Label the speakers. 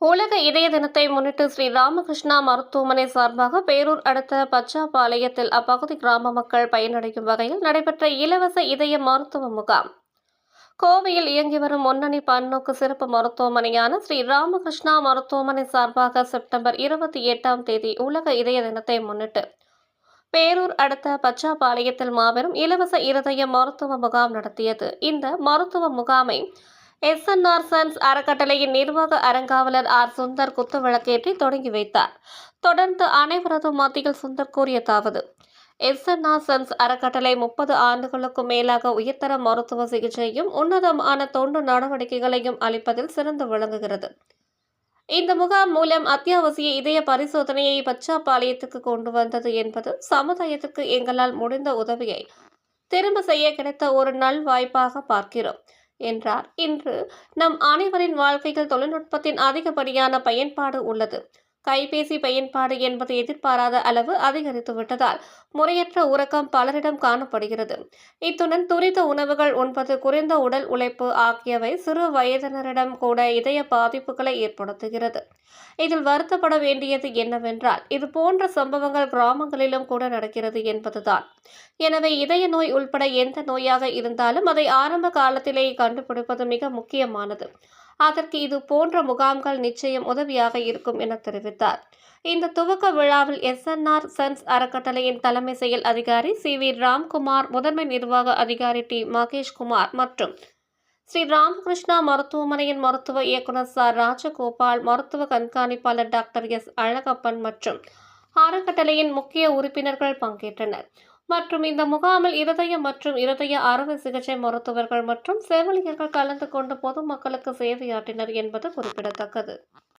Speaker 1: உலக இதய தினத்தை முன்னிட்டு ஸ்ரீ ராமகிருஷ்ணா மருத்துவமனை சார்பாக பேரூர் அடுத்த பச்சாபாளையத்தில் அப்பகுதி கிராம மக்கள் பயனடையும் வகையில் நடைபெற்ற இலவச இதய மருத்துவ முகாம். கோவையில் இயங்கி வரும் முன்னணி பன்னோக்கு சிறப்பு மருத்துவமனையான ஸ்ரீ ராமகிருஷ்ணா மருத்துவமனை சார்பாக செப்டம்பர் இருபத்தி எட்டாம் தேதி உலக இதய தினத்தை முன்னிட்டு பேரூர் அடுத்த பச்சாபாளையத்தில் மாபெரும் இலவச இருதய மருத்துவ முகாம் நடத்தியது. இந்த மருத்துவ முகாமை எஸ்என்ஆர் சன்ஸ் அறக்கட்டளையின் நிர்வாக அறங்காவலர் ஆர் சுந்தர் குத்துவிளக்கேற்றி தொடங்கி வைத்தார். தொடர்ந்து அனைவரது மத்தியில் சுந்தர் கூறியதாவது எஸ்என்ஆர் சன்ஸ் அறக்கட்டளை முப்பது ஆண்டுகளுக்கும் மேலாக உயர்தர மருத்துவ சிகிச்சையும் உன்னதமான தொண்டு நடவடிக்கைகளையும் அளிப்பதில் சிறந்து விளங்குகிறது. இந்த முகாம் மூலம் அத்தியாவசிய இதய பரிசோதனையை பச்சாப்பாளையத்துக்கு கொண்டு வந்தது என்பது சமுதாயத்துக்கு எங்களால் முடிந்த உதவியை திரும்ப செய்ய கிடைத்த ஒரு நல் வாய்ப்பாக பார்க்கிறோம். என்றார். இன்று நம் அனைவரின் வாழ்க்கையில் தொழில்நுட்பத்தின் அதிகப்படியான பயன்பாடு உள்ளது. கைபேசி பயன்பாடு என்பது எதிர்பாராத அளவு அதிகரித்து விட்டதால் முறையற்ற உறக்கம் பலரிடம் காணப்படுகிறது. இத்துடன் துரித உணவுகள் உண்பது குறைந்த உடல் உழைப்பு ஆகியவை சிறு வயதினரிடம் கூட இதய பாதிப்புகளை ஏற்படுத்துகிறது. இதில் வருத்தப்பட வேண்டியது என்னவென்றால் இது போன்ற சம்பவங்கள் கிராமங்களிலும் கூட நடக்கிறது என்பதுதான். எனவே இதய நோய் உள்பட எந்த நோயாக இருந்தாலும் அதை ஆரம்ப காலத்திலேயே கண்டுபிடிப்பது மிக முக்கியமானது. அதற்கு இது போன்ற முகாம்கள் நிச்சயம் உதவியாக இருக்கும் என தெரிவித்தார். இந்த துவக்க விழாவில் எஸ்என்ஆர் சன்ஸ் அறக்கட்டளையின் தலைமை செயல் அதிகாரி சி. வி. ராம்குமார் முதன்மை நிர்வாக அதிகாரி டி. மகேஷ்குமார் மற்றும் ஸ்ரீ. ராமகிருஷ்ணா மருத்துவமனையின் மருத்துவ இயக்குநர் சார். ராஜகோபால் மருத்துவ கண்காணிப்பாளர் டாக்டர் எஸ். அழகப்பன் மற்றும் அறக்கட்டளையின் முக்கிய உறுப்பினர்கள் பங்கேற்றனர். மற்றும் இந்த முகாமில் இருதய மற்றும் இருதய அறுவை சிகிச்சை மருத்துவர்கள் மற்றும் செவிலியர்கள் கலந்து கொண்டு பொதுமக்களுக்கு சேவையாற்றினர் என்பது குறிப்பிடத்தக்கது.